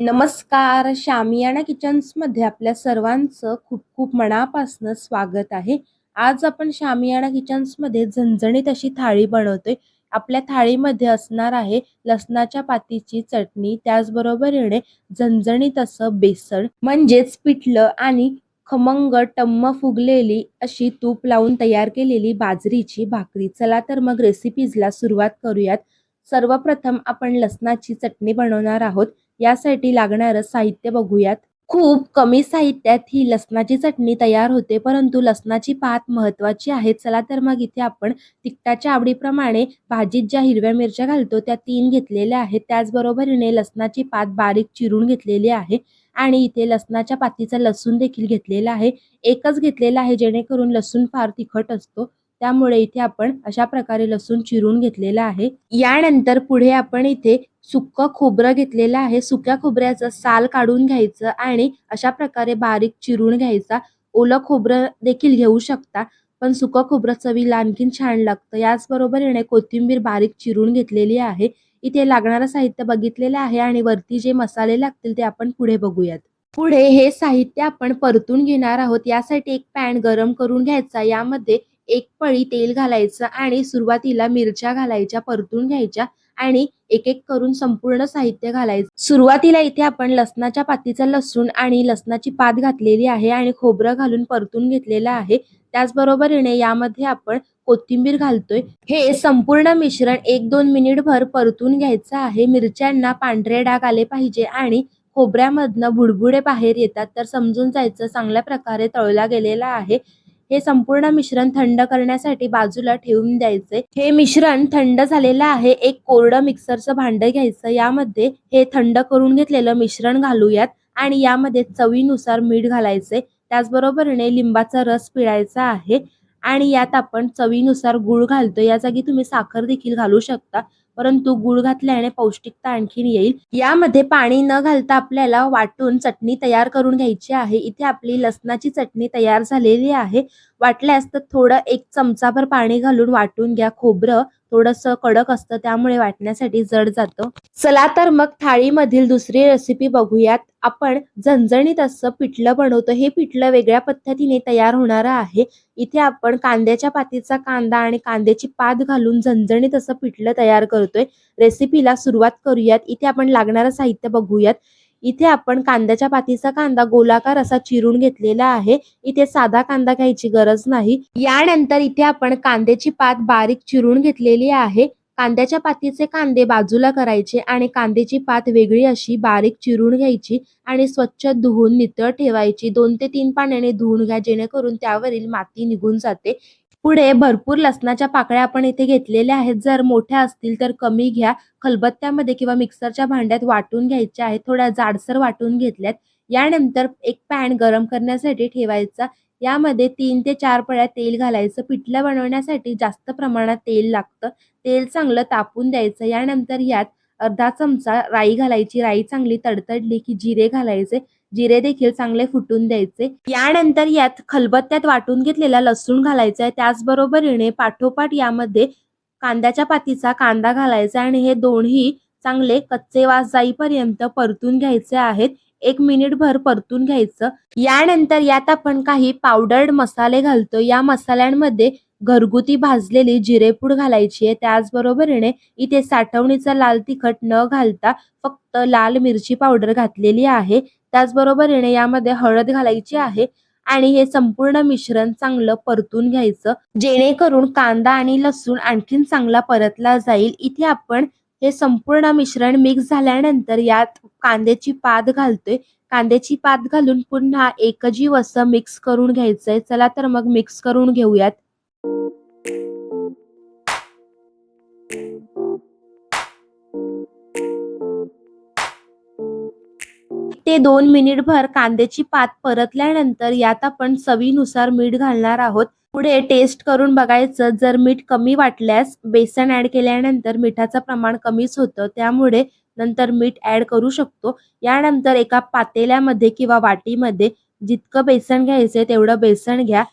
नमस्कार शामियाना किचन्समध्ये आपल्या सर्वांचं खूप खूप मनापासनं स्वागत आहे. आज आपण शामियाना किचन्समध्ये झणझणीत अशी थाळी बनवतोय. आपल्या थाळीमध्ये असणार आहे लसणाच्या पातीची चटणी त्याचबरोबरीने झणझणीत असं बेसन म्हणजेच पिठलं आणि खमंग टम्म फुगलेली अशी तूप लावून तयार केलेली बाजरीची भाकरी. चला तर मग रेसिपीजला सुरुवात करूयात. सर्वप्रथम आपण लसणाची चटणी बनवणार आहोत. यासाठी लागणारं साहित्य बघूयात. खूप कमी साहित्यात ही लसणाची चटणी तयार होते परंतु लसणाची पात महत्वाची आहे. चला तर मग इथे आपण तिखटाच्या आवडीप्रमाणे भाजीत ज्या हिरव्या मिरच्या घालतो त्या तीन घेतलेल्या आहेत. त्याचबरोबरीने लसणाची पात बारीक चिरून घेतलेली आहे आणि इथे लसणाच्या पातीचा लसूण देखील घेतलेला आहे. एकच घेतलेला आहे जेणेकरून लसूण फार तिखट असतो. त्यामुळे इथे आपण अशा प्रकारे लसूण चिरून घेतलेला आहे. यानंतर पुढे आपण इथे सुक्क खोबरं घेतलेलं आहे. सुक्या खोबऱ्याचं साल काढून घ्यायचं आणि अशा प्रकारे बारीक चिरून घ्यायचा. ओलं खोबरं देखील घेऊ शकता पण सुकं खोबरं चवीला आणखीन छान लागतं. याचबरोबर येणे कोथिंबीर बारीक चिरून घेतलेली आहे. इथे लागणारं साहित्य बघितलेलं आहे आणि वरती जे मसाले लागतील ते आपण पुढे बघूयात. पुढे हे साहित्य आपण परतून घेणार आहोत. यासाठी एक पॅन गरम करून घ्यायचा. यामध्ये एक पळी तेल घालायचं आणि सुरुवातीला मिरच्या घालायच्या परतून घ्यायच्या. आणि एक एक करून संपूर्ण साहित्य घालायचं. सुरुवातीला इथे आपण लसणाच्या पातीचा लसूण आणि लसणाची पात घातलेली आहे आणि खोबरं घालून परतून घेतलेलं आहे. त्याचबरोबर येणे यामध्ये आपण कोथिंबीर घालतोय. हे संपूर्ण मिश्रण एक दोन मिनिट भर परतून घ्यायचं आहे. मिरच्यांना पांढरे डाग आले पाहिजे आणि खोबऱ्यामधनं बुडबुडे बाहेर येतात. तर समजून जायचं चांगल्या प्रकारे तळला गेलेला आहे. हे संपूर्ण मिश्रण थंड करण्यासाठी बाजूला ठेवून द्यायचे. हे मिश्रण थंड झालेलं आहे. एक कोरडं मिक्सरचं भांड घ्यायचं. यामध्ये हे थंड करून घेतलेलं मिश्रण घालूयात आणि यामध्ये चवीनुसार मीठ घालायचे. त्याचबरोबरीने लिंबाचा रस पिळायचा आहे आणि यात आपण चवीनुसार गुळ घालतो या जागी तुम्ही साखर देखील घालू शकता. परंतु गुळ घातल्याने पौष्टिकता आणखीन येईल. यामध्ये पाणी न घालता आपल्याला वाटून चटणी तयार करून घ्यायची आहे. इथे आपली लसणाची चटणी तयार झालेली आहे. वाटल्यास तर थोडं एक चमचाभर पाणी घालून वाटून घ्या. खोबरं थोडस कडक असतं त्यामुळे वाटण्यासाठी जड जातं. चला तर मग थाळीमधील दुसरी रेसिपी बघूयात. आपण झणझणीत असं पिठलं बनवतो. हे पिठलं वेगळ्या पद्धतीने तयार होणार आहे. इथे आपण कांद्याच्या पातीचा कांदा आणि कांद्याची पात घालून झणझणीत असं पिठलं तयार करतोय. रेसिपीला सुरुवात करूयात. इथे आपण लागणारं साहित्य बघूयात. इथे आपण कांद्याच्या पातीचा कांदा गोलाकार असा चिरून घेतलेला आहे. इथे साधा कांदा घ्यायची गरज नाही. यानंतर इथे आपण कांद्याची पात बारीक चिरून घेतलेली आहे. कांद्याच्या पातीचे कांदे बाजूला करायचे आणि कांद्याची पात वेगळी अशी बारीक चिरून घ्यायची आणि स्वच्छ धुवून नितळ ठेवायची. दोन ते तीन पाण्याने धुवून घ्या जेणेकरून त्यावरील माती निघून जाते. पुढे भरपूर लसणाच्या पाकळ्या आपण इथे घेतलेल्या आहेत. जर मोठ्या असतील तर कमी घ्या. खलबत्त्यामध्ये किंवा मिक्सरच्या भांड्यात वाटून घ्यायच्या आहेत थोड्या जाडसर वाटून घेतल्यात. यानंतर एक पॅन गरम करण्यासाठी ठेवायचा. यामध्ये तीन ते चार पळ्या तेल घालायचं. पिठलं बनवण्यासाठी जास्त प्रमाणात तेल लागतं. तेल चांगलं तापून द्यायचं. यानंतर यात अर्धा चमचा राई घालायची. राई चांगली तडतडली की जिरे घालायचे. जिरे देखील चांगले फुटून द्यायचे. यानंतर यात खलबत्त्यात वाटून घेतलेला लसूण घालायचा आहे. त्याचबरोबरीने पाठोपाठ यामध्ये कांद्याच्या पातीचा कांदा घालायचा आणि हे दोन्ही चांगले कच्चे वास जाईपर्यंत परतून घ्यायचे आहेत. एक मिनिट भर परतून घ्यायचं. यानंतर यात आपण काही पावडर्ड मसाले घालतो या मसाल्यांमध्ये घरगुती भाजलेली जिरेपूड घालायची आहे. त्याचबरोबरीने इथे साठवणीचा लाल तिखट न घालता फक्त लाल मिरची पावडर घातलेली आहे. त्याचबरोबरीने यामध्ये हळद घालायची आहे आणि हे संपूर्ण मिश्रण चांगलं परतून घ्यायचं. जेणेकरून कांदा आणि लसूण आणखीन चांगला परतला जाईल. इथे आपण हे संपूर्ण मिश्रण मिक्स झाल्यानंतर यात कांद्याची पात घालतोय. कांद्याची पात घालून पुन्हा एकजीव असं मिक्स करून घ्यायचंय. चला तर मग मिक्स करून घेऊयात. ते दोन मिनिटभर कांद्याची पात परतल्यानंतर यात आपण चवीनुसार मीठ घालणार आहोत. पुढे टेस्ट करून बघायचं. जर मीठ कमी वाटल्यास बेसन ऍड केल्यानंतर मिठाचं प्रमाण कमीच होतं. त्यामुळे नंतर मीठ ऍड करू शकतो. यानंतर एका पातेल्यामध्ये किंवा वाटीमध्ये जितकं बेसन घ्यायचंय तेवढं बेसन घ्या.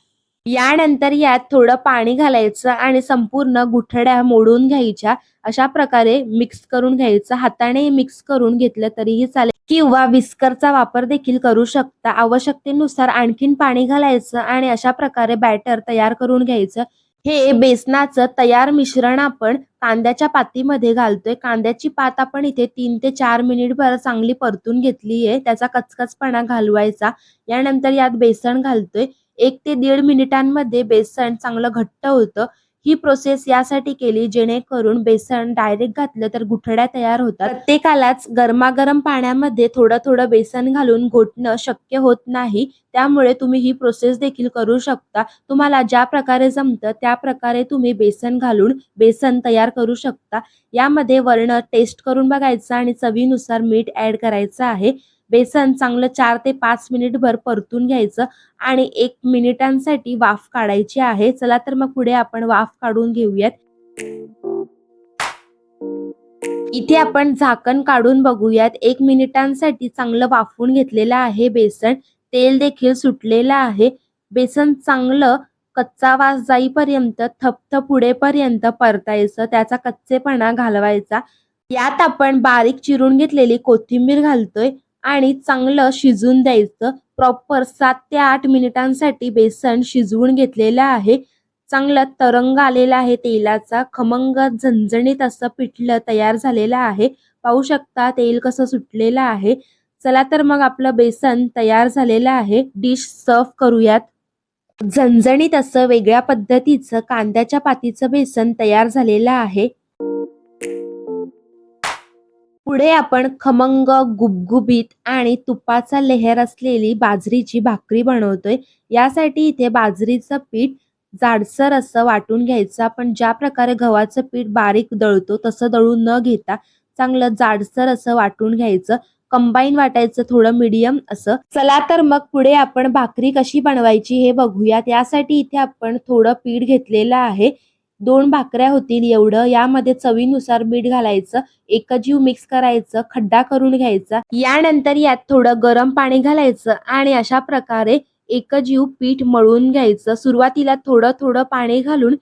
यानंतर यात थोडं पाणी घालायचं आणि संपूर्ण गुठड्या मोडून घ्यायच्या. अशा प्रकारे मिक्स करून घ्यायचं. हाताने मिक्स करून घेतलं तरीही चालेल. किंवा विस्करचा वापर देखील करू शकता. आवश्यकतेनुसार आणखीन पाणी घालायचं आणि अशा प्रकारे बॅटर तयार करून घ्यायचं. हे बेसनाचं तयार मिश्रण आपण कांद्याच्या पातीमध्ये घालतोय. कांद्याची पात आपण इथे तीन ते चार मिनिटभर चांगली परतून घेतली आहे त्याचा कचकचपणा घालवायचा. यानंतर यात बेसन घालतोय. एक ते दीड मिनिटांमध्ये बेसन चांगलं घट्ट होतं. ही प्रोसेस यासाठी केली जेणेकरून बेसन डायरेक्ट घातलं तर गुठड्या तयार होतात. प्रत्येकालाच गरमागरम पाण्यामध्ये थोडं थोडं बेसन घालून घोटणं शक्य होत नाही. त्यामुळे तुम्ही ही प्रोसेस देखील करू शकता. तुम्हाला ज्या प्रकारे जमतं त्या प्रकारे तुम्ही बेसन घालून बेसन तयार करू शकता. यामध्ये वर्ण टेस्ट करून बघायचं आणि चवीनुसार मीठ ऍड करायचं आहे. बेसन चांगलं चार ते पाच मिनिटभर परतून घ्यायचं आणि एक मिनिटांसाठी वाफ काढायची आहे. चला तर मग पुढे आपण वाफ काढून घेऊयात. इथे आपण झाकण काढून बघूयात. एक मिनिटांसाठी चांगलं वाफवून घेतलेलं आहे बेसन. तेल देखील सुटलेलं आहे. बेसन चांगलं कच्चा वास जाईपर्यंत थपथप उडेपर्यंत परतायचं. त्याचा कच्चेपणा घालवायचा. यात आपण बारीक चिरून घेतलेली कोथिंबीर घालतोय. आणि चांगलं शिजून द्यायचं. प्रॉपर सात ते आठ मिनिटांसाठी बेसन शिजवून घेतलेलं आहे. चांगला तरंग आलेला आहे तेलाचा. खमंग झणझणीत असं पिठलं तयार झालेलं आहे. पाहू शकता तेल कसं सुटलेलं आहे. चला तर मग आपलं बेसन तयार झालेलं आहे. डिश सर्व करूयात. झणझणीत असं वेगळ्या पद्धतीचं कांद्याच्या पातीचं बेसन तयार झालेलं आहे. पुढे आपण खमंग गुबगुबीत आणि तुपाचा लेहर असलेली बाजरीची भाकरी बनवतोय. यासाठी इथे बाजरीचं पीठ जाडसर असं वाटून घ्यायचं. आपण ज्या प्रकारे गव्हाचं पीठ बारीक दळतो तसं दळून न घेता चांगलं जाडसर असं वाटून घ्यायचं. कंबाईन वाटायचं थोडं मीडियम असं. चला तर मग पुढे आपण भाकरी कशी बनवायची हे बघूया यासाठी इथे आपण थोडं पीठ घेतलेलं आहे. दोन भाकऱ्या होतील एवढं यामध्ये चवीनुसार मीठ घालायचं एकजीव मिक्स करायचं खड्डा करून घ्यायचा. यानंतर यात थोडं गरम पाणी घालायचं आणि अशा प्रकारे एकजीव पीठ मळून घ्यायचं. सुरुवातीला थोडं थोडं पाणी घालून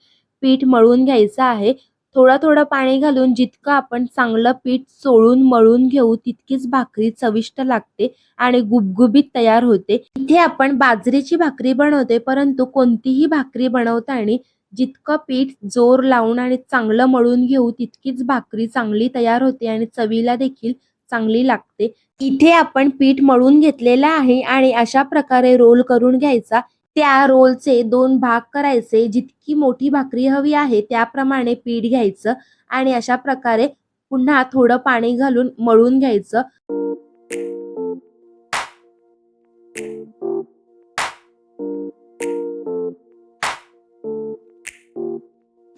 पीठ मळून घ्यायचं आहे. थोडं थोडं पाणी घालून जितकं आपण चांगलं पीठ चोळून मळून घेऊ तितकीच भाकरी चविष्ट लागते आणि गुबगुबीत तयार होते. इथे आपण बाजरीची भाकरी बनवते परंतु कोणतीही भाकरी बनवताना जितकं पीठ जोर लावून आणि चांगलं मळून घेऊ तितकीच भाकरी चांगली तयार होते आणि चवीला देखील चांगली लागते. इथे आपण पीठ मळून घेतलेलं आहे आणि अशा प्रकारे रोल करून घ्यायचा. त्या रोलचे दोन भाग करायचे. जितकी मोठी भाकरी हवी आहे त्याप्रमाणे पीठ घ्यायचं आणि अशा प्रकारे पुन्हा थोडं पाणी घालून मळून घ्यायचं.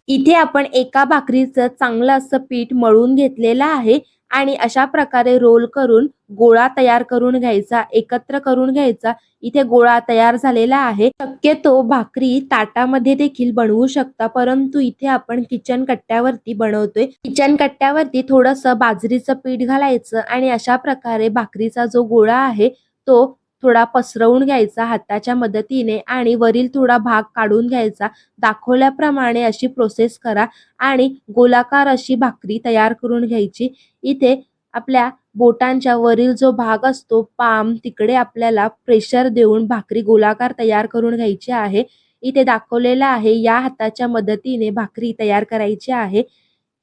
इथे आपण एका भाकरीचं चांगलं असं पीठ मळून घेतलेलं आहे आणि अशा प्रकारे रोल करून गोळा तयार करून घ्यायचा एकत्र करून घ्यायचा. इथे गोळा तयार झालेला आहे. शक्यतो भाकरी ताटामध्ये देखील बनवू शकता परंतु इथे आपण किचन कट्ट्यावरती बनवतोय. किचन कट्ट्यावरती थोडस बाजरीचं पीठ घालायचं आणि अशा प्रकारे भाकरीचा जो गोळा आहे तो थोडा पसरवून घ्यायचा हाताच्या मदतीने आणि वरील थोडा भाग काढून घ्यायचा. दाखवल्याप्रमाणे अशी प्रोसेस करा आणि गोलाकार अशी भाकरी तयार करून घ्यायची. इथे आपल्या बोटांच्या वरील जो भाग असतो पाम तिकडे आपल्याला प्रेशर देऊन भाकरी गोलाकार तयार करून घ्यायची आहे. इथे दाखवलेलं आहे या हाताच्या मदतीने भाकरी तयार करायची आहे.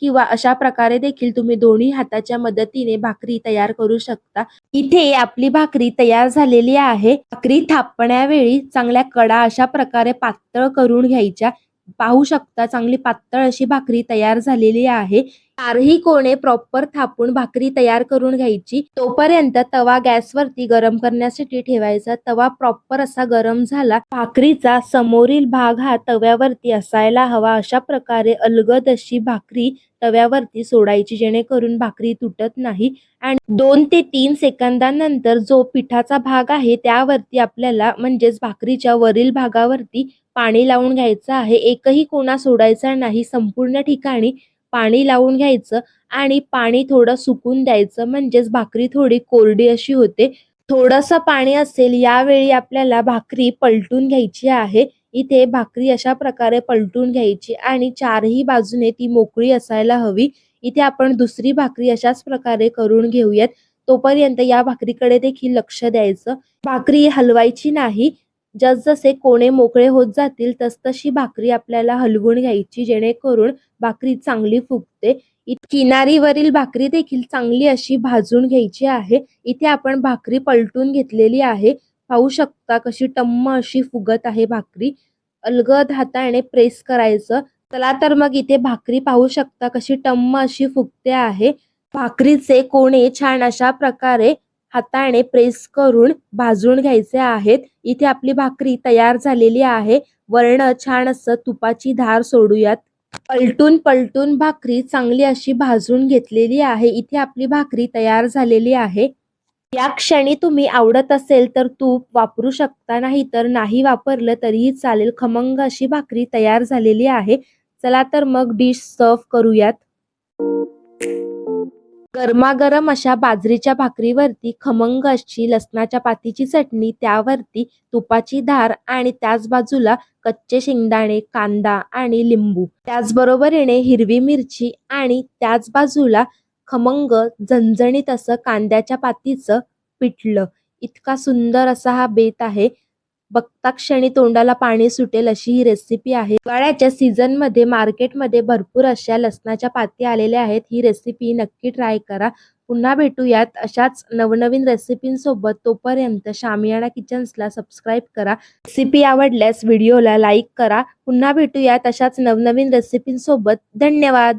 किंवा अशा प्रकारे देखील तुम्ही दोन्ही हाताच्या मदतीने भाकरी तयार करू शकता. इथे आपली भाकरी तयार झालेली आहे. भाकरी थापण्यावेळी चांगल्या कडा अशा प्रकारे पातळ करून घ्यायच्या. पाहू शकता चांगली पातळ अशी भाकरी तयार झालेली आहे. चारही कोणे प्रॉपर थापून भाकरी तयार करून घ्यायची. तोपर्यंत तवा गॅसवरती गरम करण्यासाठी ठेवायचा. तवा प्रॉपर असा गरम झाला भाकरीचा समोरील भाग हा तव्यावरती असायला हवा. अशा प्रकारे अलगद अशी भाकरी तव्यावरती सोडायची जेणेकरून भाकरी तुटत नाही. आणि दोन ते तीन सेकंदानंतर जो पिठाचा भाग आहे त्यावरती आपल्याला म्हणजेच भाकरीच्या वरील भागावरती पाणी लावून घ्यायचं आहे. एकही कोणा सोडायचा नाही. संपूर्ण ठिकाणी पाणी लावून घ्यायचं आणि पाणी थोडं सुकून द्यायचं. म्हणजेच भाकरी थोडी कोरडी अशी होते. थोडंसं पाणी असेल यावेळी आपल्याला भाकरी पलटून घ्यायची आहे. इथे भाकरी अशा प्रकारे पलटून घ्यायची आणि चारही बाजूने ती मोकळी असायला हवी. इथे आपण दुसरी भाकरी अशाच प्रकारे करून घेऊयात. तोपर्यंत या भाकरीकडे देखील लक्ष द्यायचं. भाकरी हलवायची नाही. जसजसे कोणे मोकळे होत जातील तसतशी भाकरी आपल्याला हलवून घ्यायची जेणेकरून भाकरी चांगली फुगते. किनारीवरील भाकरी देखील चांगली अशी भाजून घ्यायची आहे. इथे आपण भाकरी पलटून घेतलेली आहे. पाहू शकता कशी टम्म अशी फुगत आहे भाकरी. अलगद हाताने प्रेस करायचं. चला तर मग इथे भाकरी पाहू शकता कशी टम्म अशी फुगते आहे. भाकरीचे कोणे छान अशा प्रकारे हाताने प्रेस करून भाजून घ्यायचे आहेत. इथे आपली भाकरी तयार झालेली आहे. वर्ण छान असं तुपाची धार सोडूयात. पलटून पलटून भाकरी चांगली अशी भाजून घेतलेली आहे. इथे आपली भाकरी तयार झालेली आहे. या क्षणी तुम्ही आवडत असेल तर तूप वापरू शकता नाही तर नाही वापरलं तरीही चालेल. खमंग अशी भाकरी तयार झालेली आहे. चला तर मग डिश सर्व करूयात. गरमागरम अशा बाजरीच्या भाकरीवरती खमंग अशी लसणाच्या पातीची चटणी त्यावरती तुपाची धार आणि त्याच बाजूला कच्चे शेंगदाणे कांदा आणि लिंबू. त्याचबरोबरीने हिरवी मिरची आणि त्याच बाजूला खमंग झणझणीत असं कांद्याच्या पातीचं पिठलं. इतका सुंदर असा हा बेत आहे. बघता क्षणी तोंडाला पाणी सुटेल अशी ही रेसिपी आहे. हिवाळ्याच्या सीझनमध्ये मार्केटमध्ये भरपूर अशा लसणाच्या पाती आलेल्या आहेत. ही रेसिपी नक्की ट्राय करा. पुन्हा भेटूयात अशाच नवनवीन रेसिपींसोबत तोपर्यंत शामियाना किचन्सला सबस्क्राईब करा. रेसिपी आवडल्यास व्हिडिओला लाईक करा. पुन्हा भेटूयात अशाच नवनवीन रेसिपींसोबत धन्यवाद!